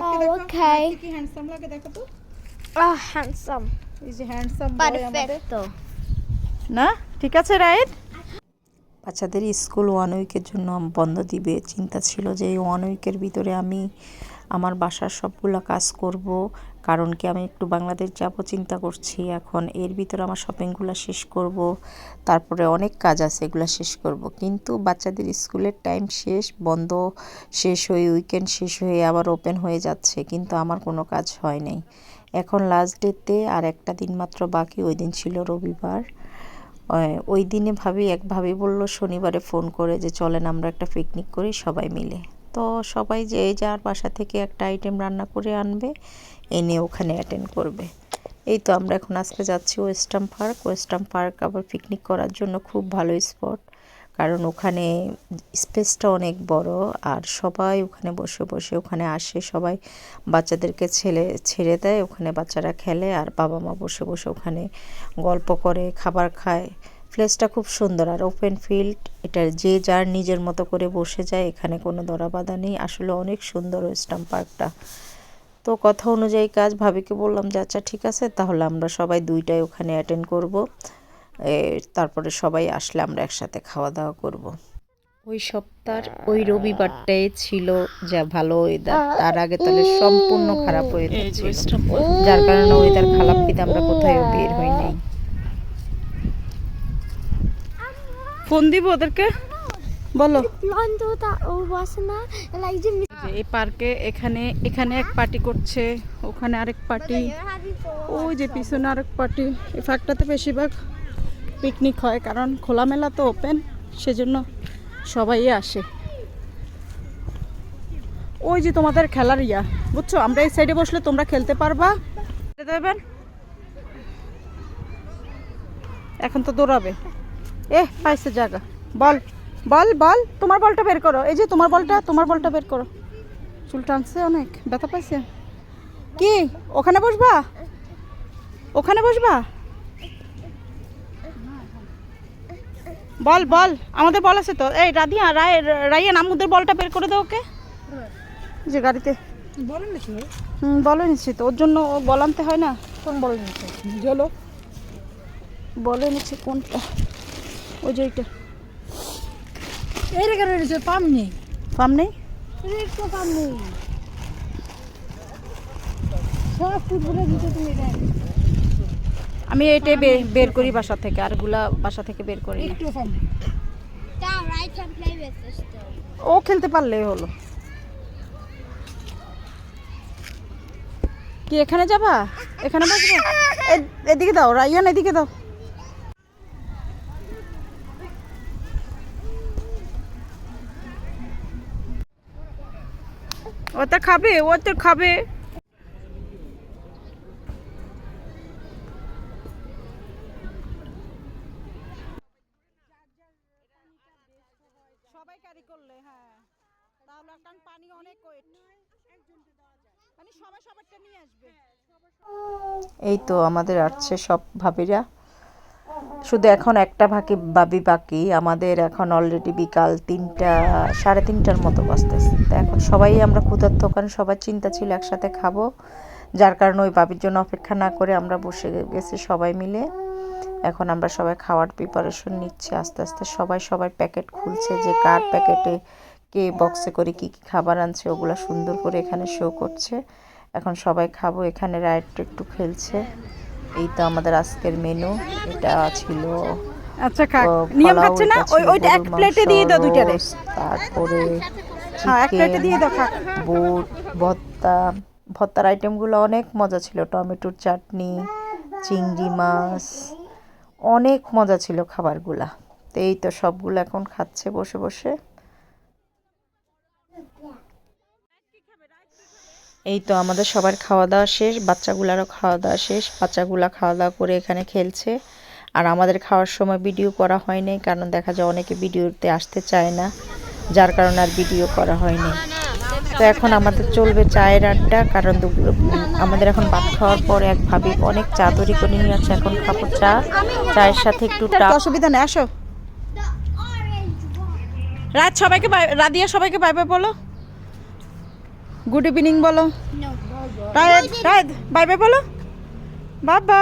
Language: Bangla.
Oh, okay. কি হ্যান্ডসাম লাগে দেখো তো? Handsome. এই যে হ্যান্ডসাম আমাদের। না? ঠিক আছে রাইট বাচ্চাদের স্কুল ওয়ান উইকের জন্য বন্ধ দিবে। চিন্তা ছিল যে এই ওয়ান উইকের ভিতরে আমি আমার বাসার সবগুলো কাজ করব। কারণ কি আমি একটু বাংলাদেশ যাব, চিন্তা করছি। এখন এর ভিতরে আমার শপিংগুলো শেষ করব, তারপরে অনেক কাজ আছে এগুলো শেষ করব। কিন্তু বাচ্চাদের স্কুলের টাইম শেষ, বন্ধ শেষ হয়ে উইকেন্ড শেষ হয়ে আবার ওপেন হয়ে যাচ্ছে, কিন্তু আমার কোনো কাজ হয় নাই। এখন লাস্ট ডেতে আর একটা দিন মাত্র বাকি, ওই দিন ছিল রবিবার। ওই- দিনে ভাবি এক ভাবি বলল শনিবারে ফোন করে যে চলেন আমরা একটা পিকনিক করি সবাই মিলে। তো সবাই যে যার বাসা থেকে একটা আইটেম রান্না করে আনবে এনে ওখানে অ্যাটেন্ড করবে। এই তো আমরা এখন আজকে যাচ্ছি ওয়েস্টার্ন পার্ক ওয়েস্টার্ন পার্ক আবার পিকনিক করার জন্য খুব ভালো স্পট কারণ ওখানে স্পেসটা অনেক বড় আর সবাই ওখানে বসে বসে ওখানে আসে। সবাই বাচ্চাদেরকে ছেলে, ছেড়ে দেয়, ওখানে বাচ্চারা খেলে আর বাবা মা বসে বসে ওখানে গল্প করে, খাবার খায়। প্লেসটা খুব সুন্দর আর ওপেন ফিল্ড এটা যে যার নিজের মতো করে বসে যায় এখানে কোনো দরাবাধা নেই। আসলে অনেক সুন্দর ওয়েস্টার্ন পার্কটা। তো কথা অনুযায়ী কাজ ভাবিকে বললাম যে আচ্ছা ঠিক আছে তাহলে আমরা সবাই দুইটাই ওখানে অ্যাটেন্ড করব। এ, তারপরে সবাই আসলে আমরা একসাথে খাওয়া দাওয়া করব। ওই সপ্তাহ ওই রবিবারটাই ছিল যা ভালো ওয়েদার তার আগে তাহলে সম্পূর্ণ খারাপ ওয়েদার ছিল। যার কারণে ওয়েদার খারাপ কিন্তু আমরা কোথাও বের হই নাই ফোন দিব ওদেরকে? বলো। এই পার্কে এখানে এখানে এক পার্টি করছে ওখানে আরেক পার্টি। ওই যে পিছনে আরেক পার্টি। এই পার্কটাতে বেশিরভাগ পিকনিক হয় কারণ খোলামেলা তো ওপেন সেজন্য সবাই আসে। ওই যে তোমাদের খেলার ইয়া বুঝছ? আমরা এই সাইডে বসলে তোমরা খেলতে পারবা। দেবেন? এখন তো দৌড়াবে। এ পাইছে জায়গা। বল বল বল তোমার বলটা বের করো। এই যে তোমার বলটা তোমার বলটা বের করো। চুল টানছে অনেক ব্যথা পাইছে। কি ওখানে বসবা? ওখানে বসবা? বল বল আমাদের বল আছে তো। এই রাধিয়া রায় রাইয়া নামুদের বলটা বের করে দাও ওকে। যে গাড়িতে। হুম বলে নিচ্ছি তো। ওর জন্য বল আনতে হয় না। কোন বল নিচ্ছে? চলো বলে নিচ্ছে কোনটা? ওই যে ওইটা এইটা কেন এনেছে পাম নেই? ফার্ম নেই? একটু পাম নেই। সব ফুটবলের দিতে তুমি এটা আমি এটাই বের করি বাসা থেকে আরগুলা বাসা থেকে বের করি একটু পাম. ও খেলতে পারলেই হলো। কি এখানে যাবা? এখানে বসবে? এদিকে দাও রাইয়ান এদিকে দাও। ওটা খাবে ও তো খাবে। সবাই ক্যারি করলে হ্যাঁ। তাহলে কারণ পানি অনেক ওয়েট মানে সবাই সবারটা নিয়ে আসবে। এই তো আমাদের আসছে সব ভাবিরা। শুধু এখন একটা ভাকি বাবি বাকি। আমাদের এখন অলরেডি বিকাল তিনটা, সাড়ে তিনটার মতো বাজতেছে। তো এখন সবাই আমরা ক্ষুধার্ত, কারণ সবার চিন্তা ছিল একসাথে খাব। যার কারণে ওই বাবির জন্য অপেক্ষা না করে আমরা বসে গেছি সবাই মিলে। এখন আমরা সবাই খাওয়ার প্রিপারেশন নিচ্ছি আস্তে আস্তে। সবাই সবার প্যাকেট খুলছে যে কার প্যাকেটে কে বক্সে করে কি কি খাবার আনছে, ওগুলো সুন্দর করে এখানে শো করছে। এখন সবাই খাব, এখানে রাইট একটু খেলছে। এই তো আমাদের আজকের মেনু এটা ছিল আচ্ছা খাক নিয়ম খাচ্ছে না? ওই ওইটা এক প্লেটে দিয়ে দাও দুইটারে roast, তারপরে হ্যাঁ, এক প্লেটে দিয়ে দাও, খাক। বুট ভর্তা ভর্তার আইটেমগুলো অনেক মজা ছিল। টমেটোর চাটনি চিংড়ি মাছ অনেক মজা ছিল খাবারগুলা। তো এই তো সবগুলো এখন খাচ্ছে বসে বসে। এই তো আমাদের সবার খাওয়া দাওয়া শেষ বাচ্চাগুলারও খাওয়া দাওয়া শেষ বাচ্চাগুলা খাওয়া দাওয়া করে এখানে খেলছে। আর আমাদের খাওয়ার সময় ভিডিও করা হয়নি কারণ দেখা যায় অনেকে ভিডিওতে আসতে চায় না যার কারণে আর ভিডিও করা হয়নি। তো এখন আমাদের চলবে চায়ের আড্ডা কারণ দুপুর আমাদের এখন ভাত খাওয়ার পর এক ভাবি অনেক চা তৈরি করে নিয়ে আসছে এখন খাব চা। চায়ের সাথে একটু অসুবিধা নেই আসো। রাত সবাইকে বাই রাদিয়া সবাইকে বাই বাই বলো। গুড ইভিনিং বলো. রায়দ রায়দ বাই বাই বলো। বাবা